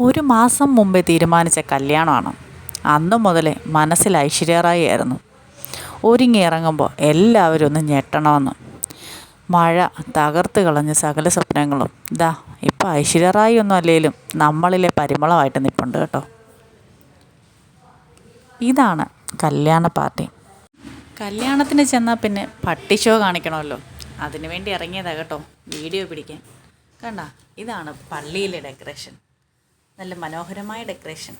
ഒരു മാസം മുമ്പേ തീരുമാനിച്ച കല്യാണമാണ്. അന്നു മുതലേ മനസ്സിൽ ഐശ്വര്യറായിരുന്നു. ഒരുങ്ങി ഇറങ്ങുമ്പോൾ എല്ലാവരും ഒന്ന് ഞെട്ടണമെന്ന്. മഴ തകർത്ത് കളഞ്ഞ സകല സ്വപ്നങ്ങളും. ദാ ഇപ്പം ഐശ്വര്യറായി ഒന്നും അല്ലെങ്കിലും നമ്മളിലെ പരിമളമായിട്ട് നിൽപ്പുണ്ട് കേട്ടോ. ഇതാണ് കല്യാണ പാർട്ടി. കല്യാണത്തിന് ചെന്നാൽ പിന്നെ പട്ടി ഷോ കാണിക്കണമല്ലോ. അതിനു വേണ്ടി ഇറങ്ങിയതാണ് കേട്ടോ. വീഡിയോ പിടിക്കാൻ. കണ്ട ഇതാണ് പള്ളിയിലെ ഡെക്കറേഷൻ. നല്ല മനോഹരമായ ഡെക്കറേഷൻ.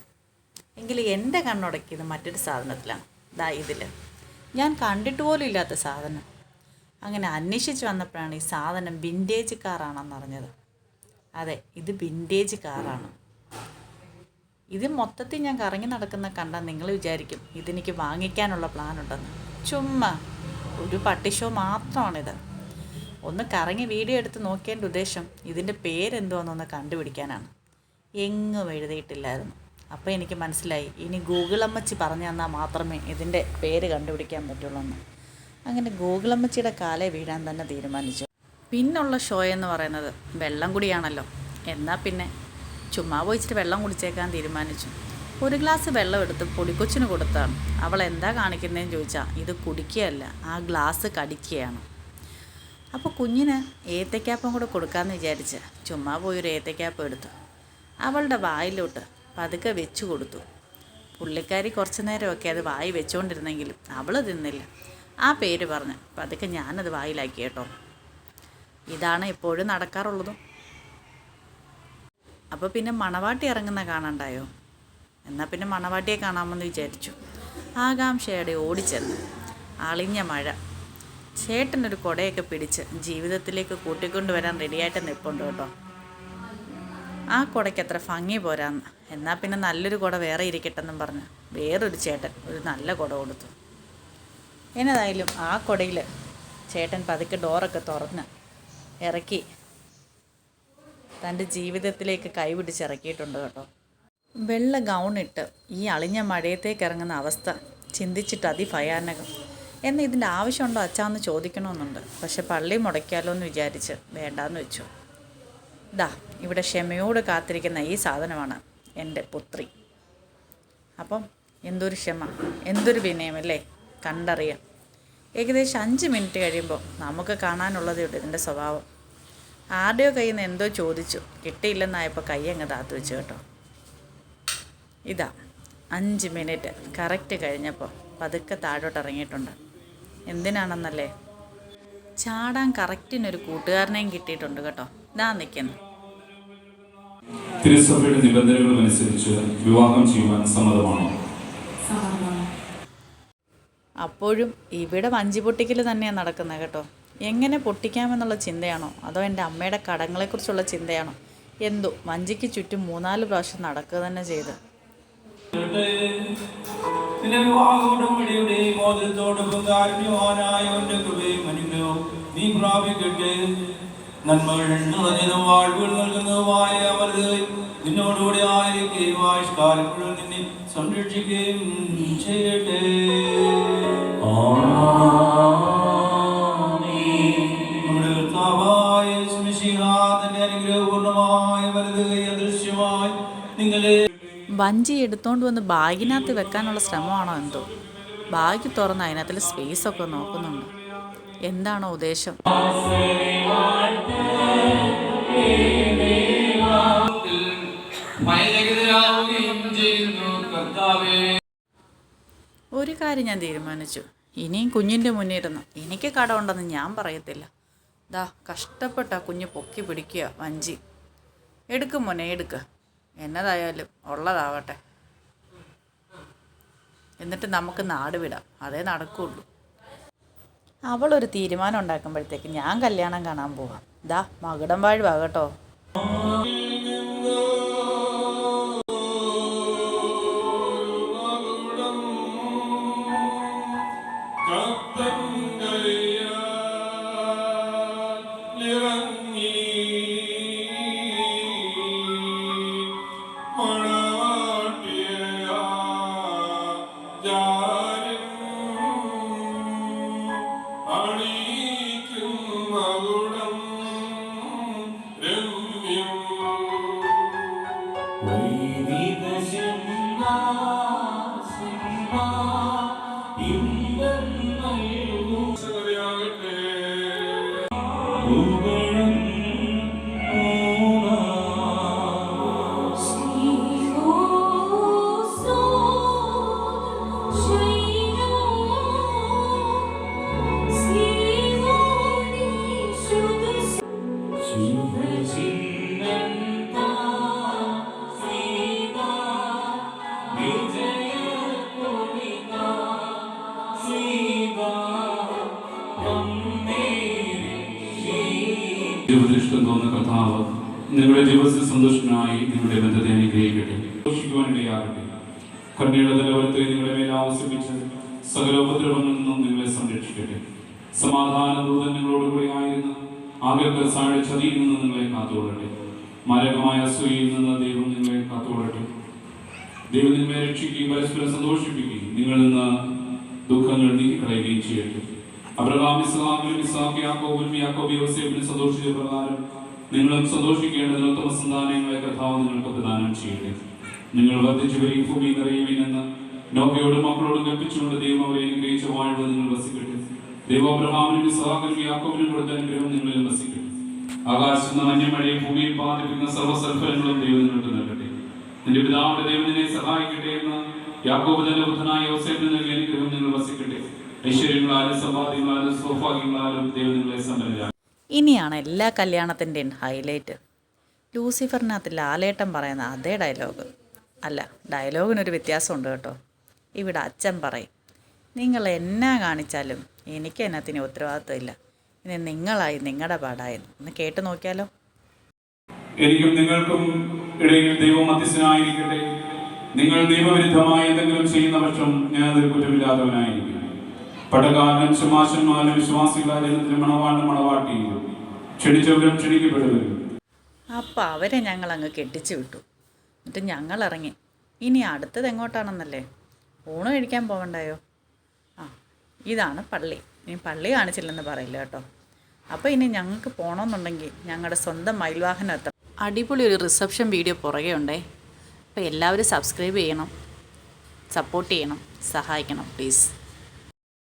എങ്കിൽ എന്റെ കണ്ണുടക്കിയത് മറ്റൊരു സാധനത്തിലാണ്. ദാ ഇതിൽ ഞാൻ കണ്ടിട്ട് പോലും ഇല്ലാത്ത സാധനം. അങ്ങനെ അന്വേഷിച്ച് വന്നപ്പോഴാണ് ഈ സാധനം വിന്റേജ് കാറാണെന്ന് അറിഞ്ഞത്. അതെ ഇത് വിന്റേജ് കാറാണ്. ഇത് മൊത്തത്തിൽ ഞാൻ കറങ്ങി നടക്കുന്ന കണ്ടാൽ നിങ്ങൾ വിചാരിക്കും ഇതെനിക്ക് വാങ്ങിക്കാനുള്ള പ്ലാൻ ഉണ്ടെന്ന്. ചുമ്മാ ഒരു പട്ടിഷോ മാത്രമാണിത്. ഒന്ന് കറങ്ങി വീഡിയോ എടുത്ത് നോക്കേണ്ട ഉദ്ദേശം ഇതിന്റെ പേരെന്തോന്നൊന്ന് കണ്ടുപിടിക്കാനാണ്. എങ്ങും എഴുതിയിട്ടില്ലായിരുന്നു. അപ്പോൾ എനിക്ക് മനസ്സിലായി. ഇനി ഗൂഗിൾ അമ്മച്ചി പറഞ്ഞു തന്നാൽ മാത്രമേ ഇതിന്റെ പേര് കണ്ടുപിടിക്കാൻ പറ്റുള്ളൂ എന്ന് അങ്ങനെ ഗൂഗിൾ അമ്മച്ചിയുടെ കാലേ വീഴാൻ തന്നെ തീരുമാനിച്ചു. പിന്നുള്ള ഷോ എന്ന് പറയുന്നത് വെള്ളം കുടിയാണല്ലോ. എന്നാൽ പിന്നെ? ചുമ്മാ പോയിച്ചിട്ട് വെള്ളം കുടിച്ചേക്കാൻ തീരുമാനിച്ചു. ഒരു ഗ്ലാസ് വെള്ളം എടുത്ത് പൊടിക്കൊച്ചിന് കൊടുത്താണ്. അവൾ എന്താ കാണിക്കുന്നതെന്ന് ചോദിച്ചാൽ ഇത് കുടിക്കുകയല്ല ആ ഗ്ലാസ് കടിക്കുകയാണ്. അപ്പോൾ കുഞ്ഞിന് ഏത്തക്കാപ്പം കൂടെ കൊടുക്കാമെന്ന് വിചാരിച്ച് ചുമ്മാ പോയി ഒരു ഏത്തക്കാപ്പം എടുത്തു. അവളുടെ വായിലോട്ട് പതുക്കെ വെച്ചു കൊടുത്തു. പുള്ളിക്കാരി കുറച്ച് നേരമൊക്കെ അത് വായി വെച്ചുകൊണ്ടിരുന്നെങ്കിലും അവൾ തിന്നില്ല. ആ പേര് പറഞ്ഞ് പതുക്കെ ഞാനത് വായിലാക്കി കേട്ടോ. ഇതാണ് എപ്പോഴും നടക്കാറുള്ളതും. അപ്പോൾ പിന്നെ മണവാട്ടി ഇറങ്ങുന്ന കാണണ്ടായോ? എന്നാൽ പിന്നെ മണവാട്ടിയെ കാണാമെന്ന് വിചാരിച്ചു. ആകാംക്ഷയോടെ ഓടിച്ചെന്ന്. അളിഞ്ഞ മഴ. ചേട്ടനൊരു കുടയൊക്കെ പിടിച്ച് ജീവിതത്തിലേക്ക് കൂട്ടിക്കൊണ്ടുവരാൻ റെഡിയായിട്ട് നിൽപ്പുണ്ട് കേട്ടോ. ആ കുടയ്ക്ക് അത്ര ഭംഗി പോരാന്ന്. എന്നാൽ പിന്നെ നല്ലൊരു കുട വേറെ ഇരിക്കട്ടെന്നും പറഞ്ഞ് വേറൊരു ചേട്ടൻ ഒരു നല്ല കുട കൊടുത്തു. എന്നതായാലും ആ കുടയിൽ ചേട്ടൻ പതുക്കെ ഡോറൊക്കെ തുറന്ന് ഇറക്കി തന്റെ ജീവിതത്തിലേക്ക് കൈപിടിച്ചിറക്കിയിട്ടുണ്ട് കേട്ടോ. വെള്ള ഗൗണിട്ട് ഈ അളിഞ്ഞ മഴയത്തേക്ക് ഇറങ്ങുന്ന അവസ്ഥ ചിന്തിച്ചിട്ട് അതിഭയാനകം. എന്നാൽ ഇതിന്റെ ആവശ്യമുണ്ടോ അച്ഛാന്ന് ചോദിക്കണമെന്നുണ്ട്. പക്ഷെ പള്ളി മുടക്കിയാലോ എന്ന് വിചാരിച്ച് വേണ്ടാന്ന് വെച്ചു. ദാ ഇവിടെ ക്ഷമയോട് കാത്തിരിക്കുന്ന ഈ സാധനമാണ് എന്റെ പുത്രി. അപ്പം എന്തൊരു ക്ഷമ എന്തൊരു വിനയം അല്ലേ കണ്ടറിയാം. ഏകദേശം അഞ്ച് മിനിറ്റ് കഴിയുമ്പോൾ നമുക്ക് കാണാനുള്ളത് ഇവിടെ ഇതിന്റെ സ്വഭാവം. ആരുടെയോ കയ്യിൽ നിന്ന് എന്തോ ചോദിച്ചു. കിട്ടിയില്ലെന്നായപ്പോൾ കൈ അങ്ങ് താത്തു വെച്ചു കേട്ടോ. ഇതാ അഞ്ച് മിനിറ്റ് കറക്റ്റ് കഴിഞ്ഞപ്പോൾ പതുക്കെ താഴോട്ട് ഇറങ്ങിയിട്ടുണ്ട്. എന്തിനാണെന്നല്ലേ? ചാടാൻ കറക്റ്റിനൊരു കൂട്ടുകാരനെയും കിട്ടിയിട്ടുണ്ട് കേട്ടോ. ഇതാ നിൽക്കുന്നു. തിരുസഭയുടെ നിബന്ധനകളും അനുസരിച്ച് വിവാഹം ചെയ്യുവാൻ സമ്മതമാണോ? അപ്പോഴും ഇവിടെ വഞ്ചി പൊട്ടിക്കൽ തന്നെയാണ് നടക്കുന്നത് കേട്ടോ. എങ്ങനെ പൊട്ടിക്കാമെന്നുള്ള ചിന്തയാണോ? അതോ എന്റെ അമ്മയുടെ കടങ്ങളെക്കുറിച്ചുള്ള ചിന്തയാണോ? എന്തോ വഞ്ചിക്ക് ചുറ്റും മൂന്നാൽ പ്രാവശ്യം നടക്കുക തന്നെ ചെയ്ത്. നിന്റെ വിവാഹ ഉടമ്പടിയുടെ മോദത്തോടൊപ്പം കാരുണ്യവാനായവന്റെ കൃപയും അനുഗ്രഹവും നീ പ്രാപിക്കട്ടെ. നന്മകൾ നിറഞ്ഞതും വാഴ്വുകൾ നൽകുന്നതുമായ അവരത് നിന്നോടുകൂടെ ആയിരിക്കുകയും ആയുഷ്കാലം മുഴുവൻ നിന്നെ സംരക്ഷിക്കുകയും ചെയ്യട്ടെ. നമ്മുടെ കർത്താവായ അദൃശ്യമായി നിങ്ങളെ വഞ്ചി എടുത്തോണ്ട് വന്ന് ബാഗിനകത്ത് വെക്കാനുള്ള ശ്രമമാണോ എന്തോ? ബാഗ് തുറന്ന് അതിനകത്തിൽ സ്പേസ് ഒക്കെ നോക്കുന്നുണ്ട്. എന്താണോ ഉദ്ദേശം? ഒരു കാര്യം ഞാൻ തീരുമാനിച്ചു. ഇനിയും കുഞ്ഞിന്റെ മുന്നിരുന്നു. എനിക്ക് കടമുണ്ടെന്ന് ഞാൻ പറയത്തില്ല. ദാ കഷ്ടപ്പെട്ട കുഞ്ഞ് പൊക്കി പിടിക്കുക വഞ്ചി. എടുക്കും മോനെ എടുക്കുക എന്നതായാലും ഉള്ളതാവട്ടെ. എന്നിട്ട് നമുക്ക് നാട് വിടാം. അതേ നടക്കുള്ളൂ. അവളൊരു തീരുമാനം ഉണ്ടാക്കുമ്പോഴത്തേക്ക് ഞാൻ കല്യാണം കാണാൻ പോവാം. ദാ മകുടം വാഴുവാ കേട്ടോ. दश നിങ്ങളുടെ ദിവസ സന്തോഷമായി നിങ്ങളുടെ ബന്ധത്തെ അനുഗ്രഹിക്കട്ടെ. സന്തോഷിക്കുവാനിടയാകട്ടെ കണ്ണീരുടെ തലവരത്തെ നിങ്ങളുടെ മേൽ ആവശ്യപ്പിച്ച് സകലോപദ്രവങ്ങളിൽ നിന്നും നിങ്ങളെ സംരക്ഷിക്കട്ടെ. സമാധാന ദൂതൻ നിങ്ങളോടുകൂടി ആയിരുന്ന ആകർക്കസായുടെ ചതിയിൽ നിന്ന് നിങ്ങളെ കാത്തുകൊള്ളട്ടെ. മാരകമായ അസൂയയിൽ നിന്ന് ദൈവം നിങ്ങളെ കാത്തുകൊള്ളട്ടെ. ദൈവം നിങ്ങളെ രക്ഷിക്കുകയും പരസ്പരം സന്തോഷിപ്പിക്കുകയും നിങ്ങളിൽ നിന്ന് ദുഃഖങ്ങൾ നീക്കിക്കളയുകയും ചെയ്യട്ടെ. അബ്രഹാം ഇസ്ലാമിലും ഇസ്ലാമിയാക്കോ യാക്കോബിലും യാക്കോബ് സന്തോഷിച്ച പ്രകാരം നിങ്ങളും സന്തോഷിക്കേണ്ടതിന് ഉത്തമ സന്താനങ്ങളെ കർത്താവ് നിങ്ങൾക്ക് പ്രദാനം ചെയ്യട്ടെ. നിങ്ങൾ വർദ്ധിച്ചു വരും ഭൂമി നിറയുമെന്ന് നോക്കയോടും മക്കളോടും കൽപ്പിച്ചുകൊണ്ട് ദൈവം അവരെ അനുഗ്രഹിച്ച വാഴ്വ് നിങ്ങൾ വസിക്കട്ടെ. ദൈവം അബ്രഹാമിനും ഇസ്ഹാഖിനും യാക്കോബിനും കൊടുത്ത അനുഗ്രഹം നിങ്ങളിൽ വസിക്കട്ടെ. ആകാശത്ത് മഞ്ഞമഴയെ ഭൂമിയിൽ പാതിപ്പിക്കുന്ന സർവസൽഫലങ്ങളും ദൈവം നിങ്ങൾക്ക് നൽകട്ടെ. നിന്റെ പിതാവിന്റെ ദൈവം സഹായിക്കട്ടെ എന്ന് യാക്കോബ് തന്റെ ബുദ്ധനായ യോസേഫിന് നൽകിയ അനുഗ്രഹം നിങ്ങൾ വസിക്കട്ടെ. ഐശ്വര്യങ്ങളാലും സമ്പാദ്യങ്ങളാലും സൗഭാഗ്യങ്ങളാലും ദൈവം നിങ്ങളെ സമ്പന്നരാക്കും. ഇനിയാണ് എല്ലാ കല്യാണത്തിന്റെയും ഹൈലൈറ്റ് ലൂസിഫറിനകത്ത് ലാലേട്ടൻ പറയുന്ന അതേ ഡയലോഗ് അല്ല ഡയലോഗിനൊരു വ്യത്യാസമുണ്ട് കേട്ടോ. ഇവിടെ അച്ഛൻ പറയും നിങ്ങൾ എന്നാ കാണിച്ചാലും എനിക്ക് എന്നതിന് ഉത്തരവാദിത്വമില്ല. ഇനി നിങ്ങളായി നിങ്ങളുടെ പാടായി ഒന്ന് കേട്ട് നോക്കിയാലോ? എനിക്കും നിങ്ങൾക്കും ഇടയിൽ ദൈവം മധ്യസ്ഥനായിരിക്കട്ടെ. നിങ്ങൾ ദൈവവിരുദ്ധമായി എന്തെങ്കിലും ചെയ്യുന്ന പക്ഷം അതിൽ കുറ്റമില്ലാത്തവനായിരിക്കും. പടകാരനും ശുമാശന്മാരും വിശ്വാസികളായ മണവാണ്ടും മണവാട്ടിയും ക്ഷണിച്ചവരും ക്ഷണിക്കപ്പെട്ടവരും അപ്പം അവരെ ഞങ്ങൾ അങ്ങ് കെട്ടിച്ചു വിട്ടു. എന്നിട്ട് ഞങ്ങൾ ഇറങ്ങി ഇനി അടുത്തത് എങ്ങോട്ടാണെന്നല്ലേ? ഊണ് കഴിക്കാൻ പോകണ്ടായോ ആ ഇതാണ് പള്ളി. ഇനി പള്ളി കാണിച്ചില്ലെന്ന് പറയില്ല കേട്ടോ. അപ്പോൾ ഇനി ഞങ്ങൾക്ക് പോകണമെന്നുണ്ടെങ്കിൽ ഞങ്ങളുടെ സ്വന്തം മയിൽവാഹനം എത്തണം. അടിപൊളി ഒരു റിസപ്ഷൻ വീഡിയോ പുറകെ ഉണ്ടേ. അപ്പോൾ എല്ലാവരും സബ്സ്ക്രൈബ് ചെയ്യണം. സപ്പോർട്ട് ചെയ്യണം. സഹായിക്കണം പ്ലീസ്.